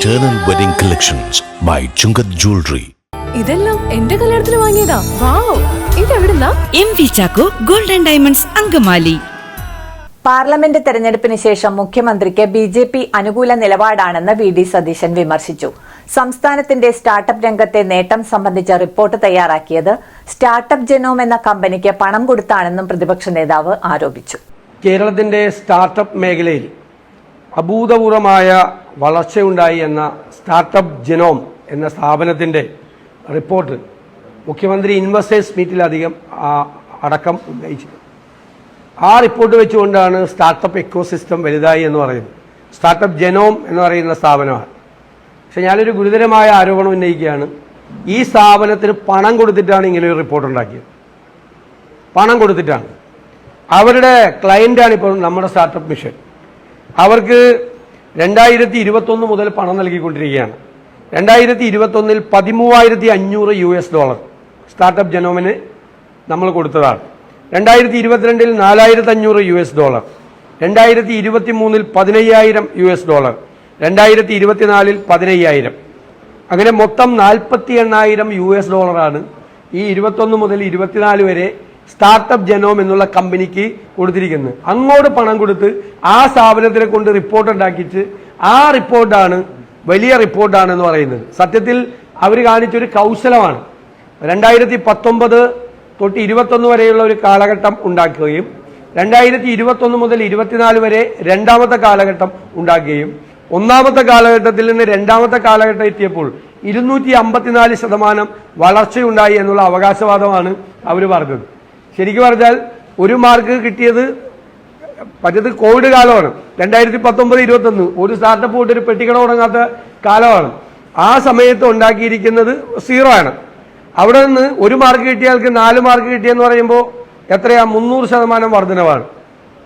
Eternal Wedding Collections by Chungath Jewelry. ഇതെല്ലാം എന്റെ കല്യാണത്തിന് വാങ്ങിയതാ. Wow ഇതെവിടുന്നാ? M V Chacko golden diamonds Angamaly. Parliament തെരഞ്ഞെടുപ്പിന് ശേഷം മുഖ്യമന്ത്രിക്ക് ബി ജെ പി അനുകൂല നിലപാടാണെന്ന് വി ഡി സതീശൻ വിമർശിച്ചു. സംസ്ഥാനത്തിന്റെ സ്റ്റാർട്ടപ്പ് രംഗത്തെ നേട്ടം സംബന്ധിച്ച റിപ്പോർട്ട് തയ്യാറാക്കിയത് സ്റ്റാർട്ടപ്പ് ജനോം എന്ന കമ്പനിക്ക് പണം കൊടുത്താണെന്നും പ്രതിപക്ഷ നേതാവ് ആരോപിച്ചു. കേരളത്തിന്റെ സ്റ്റാർട്ടപ്പ് മേഖലയിൽ അഭൂതപൂർവമായ വളർച്ചയുണ്ടായി എന്ന സ്റ്റാർട്ടപ്പ് ജനോം എന്ന സ്ഥാപനത്തിന്റെ റിപ്പോർട്ട് മുഖ്യമന്ത്രി ഇൻവെസ്റ്റേഴ്സ് മീറ്റിലധികം അടക്കം ഉന്നയിച്ചത് ആ റിപ്പോർട്ട് വെച്ചുകൊണ്ടാണ് സ്റ്റാർട്ടപ്പ് എക്കോസിസ്റ്റം വലുതായി എന്ന് പറയുന്നത്. സ്റ്റാർട്ടപ്പ് ജനോം എന്ന് പറയുന്ന സ്ഥാപനമാണ്. പക്ഷെ ഞാനൊരു ഗുരുതരമായ ആരോപണം ഉന്നയിക്കുകയാണ്. ഈ സ്ഥാപനത്തിന് പണം കൊടുത്തിട്ടാണ് ഇങ്ങനെ ഒരു റിപ്പോർട്ട് ഉണ്ടാക്കിയത്. പണം കൊടുത്തിട്ടാണ്. അവരുടെ ക്ലയന്റാണ് ഇപ്പോൾ നമ്മുടെ സ്റ്റാർട്ടപ്പ് മിഷൻ. അവർക്ക് രണ്ടായിരത്തി ഇരുപത്തൊന്ന് മുതൽ പണം നൽകിക്കൊണ്ടിരിക്കുകയാണ്. രണ്ടായിരത്തി ഇരുപത്തൊന്നിൽ പതിമൂവായിരത്തി അഞ്ഞൂറ് യു എസ് ഡോളർ സ്റ്റാർട്ടപ്പ് ജനോമിന് നമ്മൾ കൊടുത്തതാണ്. രണ്ടായിരത്തി ഇരുപത്തിരണ്ടിൽ നാലായിരത്തി അഞ്ഞൂറ് യു എസ് ഡോളർ. രണ്ടായിരത്തി ഇരുപത്തി മൂന്നിൽ പതിനയ്യായിരം യു എസ് ഡോളർ. രണ്ടായിരത്തി ഇരുപത്തിനാലിൽ പതിനയ്യായിരം. അങ്ങനെ മൊത്തം നാൽപ്പത്തി എണ്ണായിരം യു എസ് ഡോളറാണ് ഈ ഇരുപത്തൊന്ന് മുതൽ ഇരുപത്തിനാല് വരെ സ്റ്റാർട്ടപ്പ് ജനോം എന്നുള്ള കമ്പനിക്ക് കൊടുത്തിരിക്കുന്നത്. അങ്ങോട്ട് പണം കൊടുത്ത് ആ സ്ഥാപനത്തിനെ കൊണ്ട് റിപ്പോർട്ട് ഉണ്ടാക്കിയിട്ട് ആ റിപ്പോർട്ടാണ് വലിയ റിപ്പോർട്ടാണ് എന്ന് പറയുന്നത്. സത്യത്തിൽ അവർ കാണിച്ചൊരു കൗശലമാണ്. രണ്ടായിരത്തി പത്തൊമ്പത് തൊട്ട് ഇരുപത്തൊന്ന് വരെയുള്ള ഒരു കാലഘട്ടം ഉണ്ടാക്കുകയും രണ്ടായിരത്തി ഇരുപത്തൊന്ന് മുതൽ ഇരുപത്തിനാല് വരെ രണ്ടാമത്തെ കാലഘട്ടം ഉണ്ടാക്കുകയും ഒന്നാമത്തെ കാലഘട്ടത്തിൽ നിന്ന് രണ്ടാമത്തെ കാലഘട്ടം എത്തിയപ്പോൾ ഇരുന്നൂറ്റി അമ്പത്തിനാല് ശതമാനം വളർച്ചയുണ്ടായി എന്നുള്ള അവകാശവാദമാണ് അവർ പറഞ്ഞത്. ശരിക്കും പറഞ്ഞാൽ ഒരു മാർക്ക് കിട്ടിയത് മറ്റത് കോവിഡ് കാലമാണ്. രണ്ടായിരത്തി പത്തൊമ്പത് ഇരുപത്തൊന്ന്. ഒരു സ്റ്റാർട്ടപ്പ് തൊട്ട് ഒരു പെട്ടിക്കട തുടങ്ങാത്ത കാലമാണ്. ആ സമയത്ത് ഉണ്ടാക്കിയിരിക്കുന്നത് സീറോ ആണ്. അവിടെ നിന്ന് ഒരു മാർക്ക് കിട്ടിയാൽക്ക് നാല് മാർക്ക് കിട്ടിയെന്ന് പറയുമ്പോൾ എത്രയാ? മുന്നൂറ് ശതമാനം വർധനവാണ്.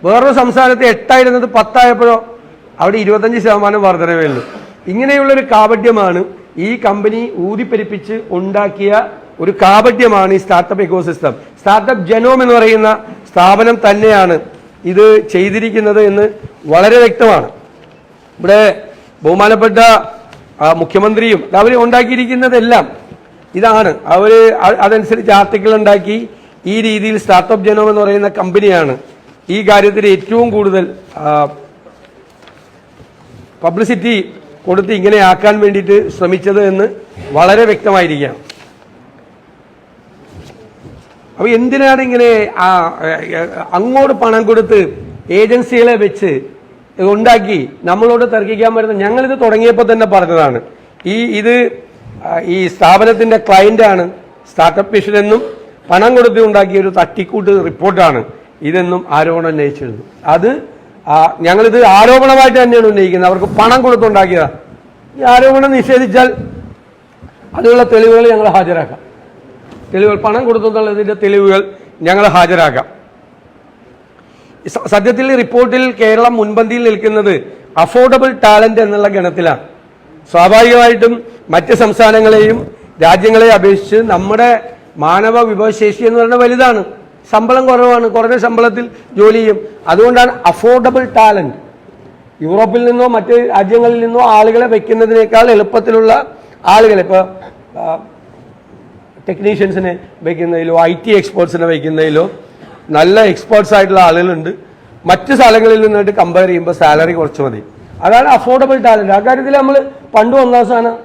വേറൊരു സംസ്ഥാനത്ത് എട്ടായിരുന്നത് പത്തായപ്പോഴോ? അവിടെ ഇരുപത്തഞ്ച് ശതമാനം വർധനവേ ഉള്ളൂ. ഇങ്ങനെയുള്ളൊരു കാപട്യമാണ് ഈ കമ്പനി ഊതിപ്പെരിപ്പിച്ച് ഉണ്ടാക്കിയ ഒരു കാപട്യമാണ് ഈ സ്റ്റാർട്ടപ്പ് എക്കോസിസ്റ്റം സ്റ്റാർട്ടപ്പ് ജനോം എന്ന് പറയുന്ന സ്ഥാപനം തന്നെയാണ് ഇത് ചെയ്തിരിക്കുന്നത് എന്ന് വളരെ വ്യക്തമാണ്. ഇവിടെ ബഹുമാനപ്പെട്ട മുഖ്യമന്ത്രിയും അവർ ഉണ്ടാക്കിയിരിക്കുന്നതെല്ലാം ഇതാണ്. അവർ അതനുസരിച്ച് ആർട്ടിക്കിൾ ഉണ്ടാക്കി ഈ രീതിയിൽ സ്റ്റാർട്ടപ്പ് ജനോം എന്ന് പറയുന്ന കമ്പനിയാണ് ഈ കാര്യത്തിൽ ഏറ്റവും കൂടുതൽ പബ്ലിസിറ്റി കൊടുത്ത് ഇങ്ങനെ ആക്കാൻ വേണ്ടിയിട്ട് ശ്രമിച്ചത് എന്ന് വളരെ വ്യക്തമായിരിക്കുകയാണ്. അപ്പൊ എന്തിനാണ് ഇങ്ങനെ ആ, അങ്ങോട്ട് പണം കൊടുത്ത് ഏജൻസികളെ വെച്ച് ഉണ്ടാക്കി നമ്മളോട് തർക്കിക്കാൻ പറ്റുന്ന ഞങ്ങളിത് തുടങ്ങിയപ്പോൾ തന്നെ പറഞ്ഞതാണ്. ഈ ഇത് ഈ സ്ഥാപനത്തിന്റെ ക്ലയന്റാണ് സ്റ്റാർട്ടപ്പ് മിഷൻ എന്നും പണം കൊടുത്ത് ഉണ്ടാക്കിയ ഒരു തട്ടിക്കൂട്ട് റിപ്പോർട്ടാണ് ഇതെന്നും ആരോപണം ഉന്നയിച്ചിരുന്നു. അത് ഞങ്ങളിത് ആരോപണമായിട്ട് തന്നെയാണ് ഉന്നയിക്കുന്നത്. അവർക്ക് പണം കൊടുത്തുണ്ടാക്കിയതാണ് ഈ ആരോപണം നിഷേധിച്ചാൽ അതിനുള്ള തെളിവുകൾ ഞങ്ങൾ ഹാജരാക്കാം. തെളിവുകൾ പണം കൊടുത്തുള്ളതിന്റെ തെളിവുകൾ ഞങ്ങൾ ഹാജരാക്കാം. സത്യത്തിൽ റിപ്പോർട്ടിൽ കേരളം മുൻപന്തിയിൽ നിൽക്കുന്നത് അഫോർഡബിൾ ടാലന്റ് എന്നുള്ള ഗണത്തിലാണ്. സ്വാഭാവികമായിട്ടും മറ്റ് സംസ്ഥാനങ്ങളെയും രാജ്യങ്ങളെ അപേക്ഷിച്ച് നമ്മുടെ മാനവ വിഭവശേഷി എന്ന് പറയുന്നത് വലുതാണ്. ശമ്പളം കുറവാണ്. കുറഞ്ഞ ശമ്പളത്തിൽ ജോലി ചെയ്യും. അതുകൊണ്ടാണ് അഫോർഡബിൾ ടാലന്റ് യൂറോപ്പിൽ നിന്നോ മറ്റ് രാജ്യങ്ങളിൽ നിന്നോ ആളുകളെ വയ്ക്കുന്നതിനേക്കാൾ എളുപ്പത്തിലുള്ള ആളുകളെ ഇപ്പോൾ ടെക്നീഷ്യൻസിനെ വയ്ക്കുന്നതിലോ ഐ ടി എക്സ്പേർട്സിനെ വയ്ക്കുന്നതിലോ നല്ല എക്സ്പേർട്സ് ആയിട്ടുള്ള ആളുകളുണ്ട്. മറ്റ് സ്ഥലങ്ങളിൽ നിന്നിട്ട് കമ്പയർ ചെയ്യുമ്പോൾ സാലറി കുറച്ച് മതി. അതാണ് അഫോർഡബിൾ ടാലന്റ് ആ കാര്യത്തിൽ നമ്മൾ പണ്ട് ഒന്നാം സ്ഥാനം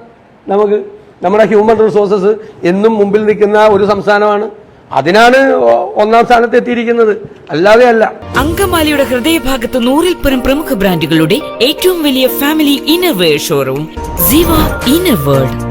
നമുക്ക് നമ്മുടെ ഹ്യൂമൻ റിസോഴ്സസ് എന്നും മുമ്പിൽ നിൽക്കുന്ന ഒരു സംസ്ഥാനമാണ്. അതിനാണ് ഒന്നാം സ്ഥാനത്ത് എത്തിയിരിക്കുന്നത്. അല്ലാതെ അല്ല. അങ്കമാലിയുടെ ഹൃദയഭാഗത്ത് നൂറിൽ പരം പ്രമുഖ ബ്രാൻഡുകളുടെ ഏറ്റവും വലിയ family innerwear showroom Siva inner world